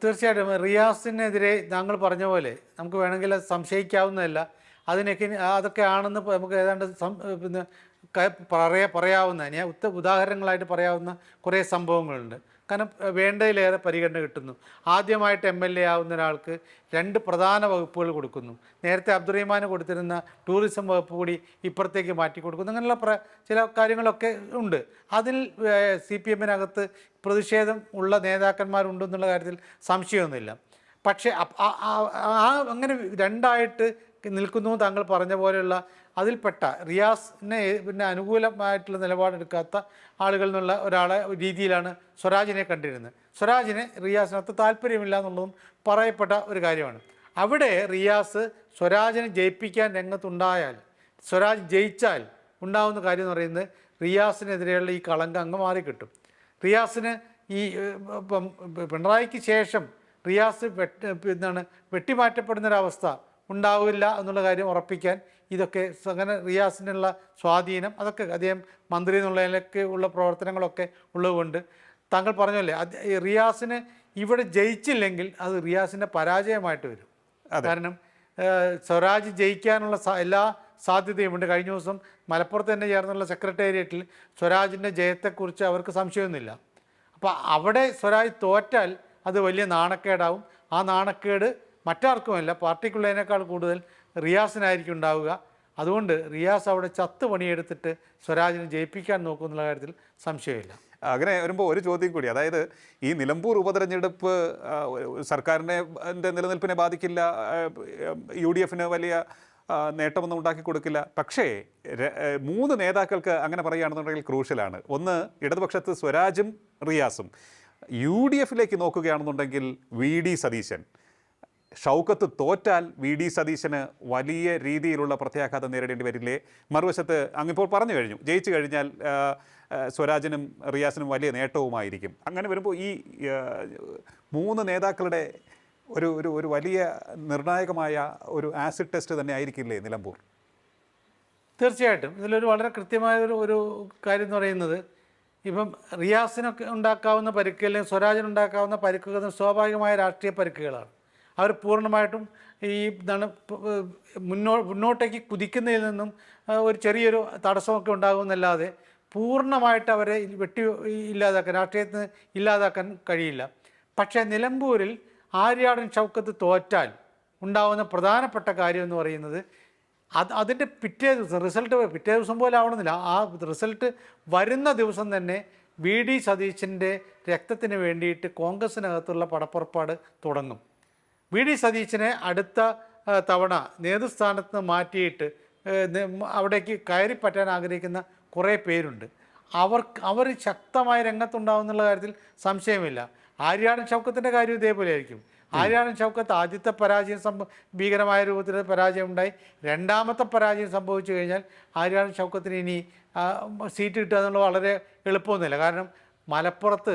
തീർച്ചയായിട്ടും. റിയാസിനെതിരെ താങ്കൾ പറഞ്ഞ പോലെ നമുക്ക് വേണമെങ്കിൽ അത് സംശയിക്കാവുന്നതല്ല. അതിനൊക്കെ അതൊക്കെ ആണെന്ന് നമുക്ക് ഏതാണ്ട് പിന്നെ പറയാ പറയാവുന്ന ഉദാഹരണങ്ങളായിട്ട് പറയാവുന്ന കുറേ സംഭവങ്ങളുണ്ട്. കാരണം വേണ്ടതിലേറെ പരിഗണന കിട്ടുന്നു. ആദ്യമായിട്ട് എം എൽ എ ആവുന്ന ഒരാൾക്ക് രണ്ട് പ്രധാന വകുപ്പുകൾ കൊടുക്കുന്നു. നേരത്തെ അബ്ദുറഹിമാന് കൊടുത്തിരുന്ന ടൂറിസം വകുപ്പ് കൂടി ഇപ്പുറത്തേക്ക് മാറ്റി കൊടുക്കുന്നു. അങ്ങനെയുള്ള പ്ര ചില കാര്യങ്ങളൊക്കെ ഉണ്ട്. അതിൽ സി പി എമ്മിനകത്ത് പ്രതിഷേധം ഉള്ള നേതാക്കന്മാരുണ്ടെന്നുള്ള കാര്യത്തിൽ സംശയമൊന്നുമില്ല. പക്ഷേ ആ അങ്ങനെ രണ്ടായിട്ട് നിൽക്കുന്നു താങ്കൾ പറഞ്ഞ പോലെയുള്ള അതിൽപ്പെട്ട റിയാസിനെ പിന്നെ അനുകൂലമായിട്ടുള്ള നിലപാടെടുക്കാത്ത ആളുകൾ എന്നുള്ള ഒരാളെ രീതിയിലാണ് സ്വരാജിനെ കണ്ടിരുന്നത്. സ്വരാജിന് റിയാസിനകത്ത് താല്പര്യമില്ല എന്നുള്ളതും പറയപ്പെട്ട ഒരു കാര്യമാണ്. അവിടെ റിയാസ് സ്വരാജിനെ ജയിപ്പിക്കാൻ രംഗത്തുണ്ടായാൽ സ്വരാജ് ജയിച്ചാൽ ഉണ്ടാവുന്ന കാര്യം എന്ന് പറയുന്നത് റിയാസിനെതിരെയുള്ള ഈ കളങ്കം അങ്ങ് മാറിക്കിട്ടും. റിയാസിന് ഈ പിണറായിക്ക് ശേഷം റിയാസ് എന്താണ് വെട്ടിമാറ്റപ്പെടുന്നൊരവസ്ഥ ഉണ്ടാവില്ല എന്നുള്ള കാര്യം ഉറപ്പിക്കാൻ ഇതൊക്കെ അങ്ങനെ റിയാസിനുള്ള സ്വാധീനം അതൊക്കെ അദ്ദേഹം മന്ത്രി എന്നുള്ളതിലൊക്കെ ഉള്ള പ്രവർത്തനങ്ങളൊക്കെ ഉള്ളതുകൊണ്ട് താങ്കൾ പറഞ്ഞല്ലേ റിയാസിന് ഇവിടെ ജയിച്ചില്ലെങ്കിൽ അത് റിയാസിന്റെ പരാജയമായിട്ട് വരും. കാരണം സ്വരാജ് ജയിക്കാനുള്ള എല്ലാ സാധ്യതയുമുണ്ട് കഴിഞ്ഞ ദിവസം മലപ്പുറത്ത് തന്നെ ചേർന്നുള്ള സെക്രട്ടേറിയറ്റിൽ സ്വരാജിന്റെ ജയത്തെക്കുറിച്ച് അവർക്ക് സംശയമൊന്നുമില്ല. അപ്പോൾ അവിടെ സ്വരാജ് തോറ്റാൽ അത് വലിയ നാണക്കേടാവും. ആ നാണക്കേട് മറ്റാർക്കുമല്ല പാർട്ടിക്കുള്ളതിനേക്കാൾ കൂടുതൽ റിയാസിനായിരിക്കും ഉണ്ടാവുക. അതുകൊണ്ട് റിയാസ് അവിടെ ചത്ത് പണിയെടുത്തിട്ട് സ്വരാജിനെ ജയിപ്പിക്കാൻ നോക്കുന്നുള്ള കാര്യത്തിൽ സംശയമില്ല. അങ്ങനെ വരുമ്പോൾ ഒരു ചോദ്യം കൂടി അതായത് ഈ നിലമ്പൂർ ഉപതെരഞ്ഞെടുപ്പ് സർക്കാരിനെ നിലനിൽപ്പിനെ ബാധിക്കില്ല യു ഡി എഫിന് വലിയ നേട്ടമൊന്നും ഉണ്ടാക്കി കൊടുക്കില്ല. പക്ഷേ മൂന്ന് നേതാക്കൾക്ക് അങ്ങനെ പറയുകയാണെന്നുണ്ടെങ്കിൽ ക്രൂഷ്യലാണ്. ഒന്ന് ഇടതുപക്ഷത്ത് സ്വരാജും റിയാസും. യു ഡി എഫിലേക്ക് നോക്കുകയാണെന്നുണ്ടെങ്കിൽ വി ഡി സതീശൻ. ഷൗക്കത്ത് തോറ്റാൽ വി ഡി സതീശന് വലിയ രീതിയിലുള്ള പ്രത്യാഘാതം നേരിടേണ്ടി വരില്ലേ? മറുവശത്ത് അങ്ങിപ്പോൾ പറഞ്ഞു കഴിഞ്ഞു. ജയിച്ചു കഴിഞ്ഞാൽ സ്വരാജിനും റിയാസിനും വലിയ നേട്ടവുമായിരിക്കും. അങ്ങനെ വരുമ്പോൾ ഈ മൂന്ന് നേതാക്കളുടെ ഒരു ഒരു ഒരു വലിയ നിർണായകമായ ഒരു ആസിഡ് ടെസ്റ്റ് തന്നെ ആയിരിക്കില്ലേ നിലമ്പൂർ? തീർച്ചയായിട്ടും. ഇതിലൊരു വളരെ കൃത്യമായ ഒരു ഒരു കാര്യം എന്ന് പറയുന്നത് ഇപ്പം റിയാസിനൊക്കെ ഉണ്ടാക്കാവുന്ന പരിക്ക് അല്ലെങ്കിൽ സ്വരാജിനുണ്ടാക്കാവുന്ന പരിക്കുകൾ സ്വാഭാവികമായ രാഷ്ട്രീയ പരിക്കുകളാണ്. അവർ പൂർണമായിട്ടും ഈ എന്താണ് മുന്നോ മുന്നോട്ടേക്ക് കുതിക്കുന്നതിൽ നിന്നും ഒരു ചെറിയൊരു തടസ്സമൊക്കെ ഉണ്ടാകുമെന്നല്ലാതെ പൂർണമായിട്ട് അവരെ വെട്ടി ഇല്ലാതാക്കാൻ രാഷ്ട്രീയത്തിൽ നിന്ന് ഇല്ലാതാക്കാൻ കഴിയില്ല. പക്ഷേ നിലമ്പൂരിൽ ആര്യാടൻ ചൗക്കത്ത് തോറ്റാൽ ഉണ്ടാകുന്ന പ്രധാനപ്പെട്ട കാര്യം എന്ന് പറയുന്നത് അത് അതിന്റെ പിറ്റേ ദിവസം റിസൾട്ട് പിറ്റേ ദിവസം പോലെ ആവണമെന്നില്ല. ആ റിസൾട്ട് വരുന്ന ദിവസം തന്നെ വി ഡി സതീശന്റെ രക്തത്തിന് വേണ്ടിയിട്ട് കോൺഗ്രസിനകത്തുള്ള പടപ്പുറപ്പാട് തുടങ്ങും. വി ഡി സതീശനെ അടുത്ത തവണ നേതൃസ്ഥാനത്ത് നിന്ന് മാറ്റിയിട്ട് അവിടേക്ക് കയറി പറ്റാൻ ആഗ്രഹിക്കുന്ന കുറേ പേരുണ്ട്. അവർ അവർ ശക്തമായ രംഗത്തുണ്ടാവുന്നുള്ള കാര്യത്തിൽ സംശയമില്ല. ആര്യാടൻ ഷൗക്കത്തിന്റെ കാര്യം ഇതേപോലെ ആയിരിക്കും ആര്യാടൻ ഷൗക്കത്ത് ആദ്യത്തെ പരാജയം സംഭവ ഭീകരമായ രൂപത്തിൽ പരാജയം ഉണ്ടായി രണ്ടാമത്തെ പരാജയം സംഭവിച്ചു കഴിഞ്ഞാൽ ആര്യാടൻ ഷൗക്കത്തിന് ഇനി സീറ്റ് കിട്ടുക എന്നുള്ളത് വളരെ എളുപ്പമൊന്നുമില്ല. കാരണം മലപ്പുറത്ത്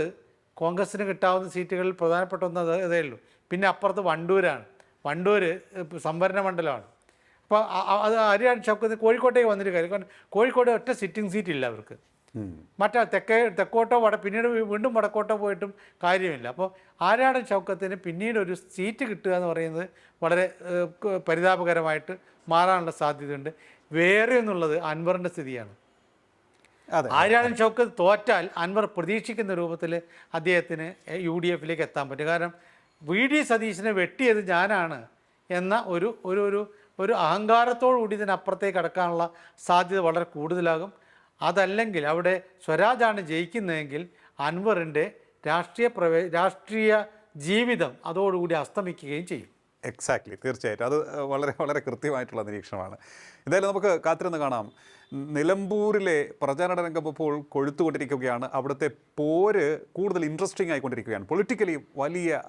കോൺഗ്രസ്സിന് കിട്ടാവുന്ന സീറ്റുകളിൽ പ്രധാനപ്പെട്ട ഒന്ന് അത് ഉള്ളൂ. പിന്നെ അപ്പുറത്ത് വണ്ടൂരാണ്. വണ്ടൂർ സംവരണ മണ്ഡലമാണ്. അപ്പോൾ അത് ഹരിയാണ് ഷൗക്കത്ത് കോഴിക്കോട്ടേക്ക് വന്നിട്ട് കാര്യം കാരണം കോഴിക്കോട് ഒറ്റ സിറ്റിംഗ് സീറ്റ് ഇല്ല അവർക്ക്. മറ്റേ തെക്കേ തെക്കോട്ടോ വട പിന്നീട് വീണ്ടും വടക്കോട്ടോ പോയിട്ടും കാര്യമില്ല. അപ്പോൾ ആരാടൻ ചൗക്കത്തിന് പിന്നീട് ഒരു സീറ്റ് കിട്ടുക എന്ന് പറയുന്നത് വളരെ പരിതാപകരമായിട്ട് മാറാനുള്ള സാധ്യതയുണ്ട്. വേറെ എന്നുള്ളത് അൻവറിന്റെ സ്ഥിതിയാണ്. അതെ. ആര്യാടൻ ചൗക്കത്ത് തോറ്റാൽ അൻവർ പ്രതീക്ഷിക്കുന്ന രൂപത്തിൽ അദ്ദേഹത്തിന് യു ഡി എഫിലേക്ക് എത്താൻ പറ്റും. കാരണം വി ഡി സതീശനെ വെട്ടിയത് ഞാനാണ് എന്ന ഒരു ഒരു ഒരു ഒരു അഹങ്കാരത്തോടു കൂടി ഇതിനപ്പുറത്തേക്ക് കടക്കാനുള്ള സാധ്യത വളരെ കൂടുതലാകും. അതല്ലെങ്കിൽ അവിടെ സ്വരാജാണ് ജയിക്കുന്നതെങ്കിൽ അൻവറിന്റെ രാഷ്ട്രീയ പ്രവേ രാഷ്ട്രീയ ജീവിതം അതോടുകൂടി അസ്തമിക്കുകയും ചെയ്യും. എക്സാക്ട്ലി തീർച്ചയായിട്ടും. അത് വളരെ വളരെ കൃത്യമായിട്ടുള്ള നിരീക്ഷണമാണ്. എന്തായാലും നമുക്ക് കാത്തിരുന്ന് കാണാം. നിലമ്പൂരിലെ പ്രചാരണ രംഗം ഇപ്പോൾ കൊഴുത്തുകൊണ്ടിരിക്കുകയാണ്. അവിടുത്തെ പോര് കൂടുതൽ ഇൻട്രസ്റ്റിംഗ് ആയിക്കൊണ്ടിരിക്കുകയാണ്. പൊളിറ്റിക്കലി വലിയ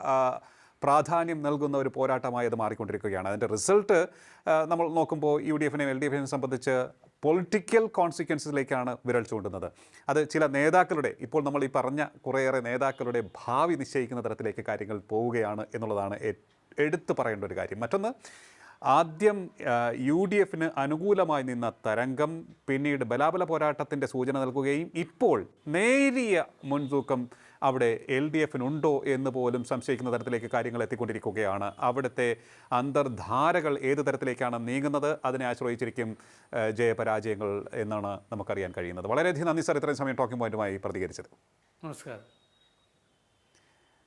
പ്രാധാന്യം നൽകുന്ന ഒരു പോരാട്ടമായി അത് മാറിക്കൊണ്ടിരിക്കുകയാണ്. അതിന്റെ റിസൾട്ട് നമ്മൾ നോക്കുമ്പോൾ യു ഡി എഫിനെയും എൽ ഡി എഫിനെയും സംബന്ധിച്ച് പൊളിറ്റിക്കൽ കോൺസിക്വൻസിലേക്കാണ് വിരൽ ചൂണ്ടുന്നത്. അത് ചില നേതാക്കളുടെ ഇപ്പോൾ നമ്മൾ ഈ പറഞ്ഞ കുറേയേറെ നേതാക്കളുടെ ഭാവി നിശ്ചയിക്കുന്ന തരത്തിലേക്ക് കാര്യങ്ങൾ പോവുകയാണ് എന്നുള്ളതാണ് ഏ- എടുത്തു പറയേണ്ട ഒരു കാര്യം. മറ്റൊന്ന് ആദ്യം യു ഡി എഫിന് അനുകൂലമായി നിന്ന തരംഗം പിന്നീട് ബലാബല പോരാട്ടത്തിന്റെ സൂചന നൽകുകയും ഇപ്പോൾ നേരിയ മുൻതൂക്കം അവിടെ എൽ ഡി എഫിനുണ്ടോ എന്ന് പോലും സംശയിക്കുന്ന തരത്തിലേക്ക് കാര്യങ്ങൾ എത്തിക്കൊണ്ടിരിക്കുകയാണ്. അവിടുത്തെ അന്തർധാരകൾ ഏത് തരത്തിലേക്കാണ് നീങ്ങുന്നത് അതിനെ ആശ്രയിച്ചിരിക്കും ജയപരാജയങ്ങൾ എന്നാണ് നമുക്കറിയാൻ കഴിയുന്നത്. വളരെയധികം നന്ദി സാർ ഇത്രയും സമയം ടോക്കിംഗ് പോയിന്റുമായി പ്രതികരിച്ചത് നമസ്കാരം.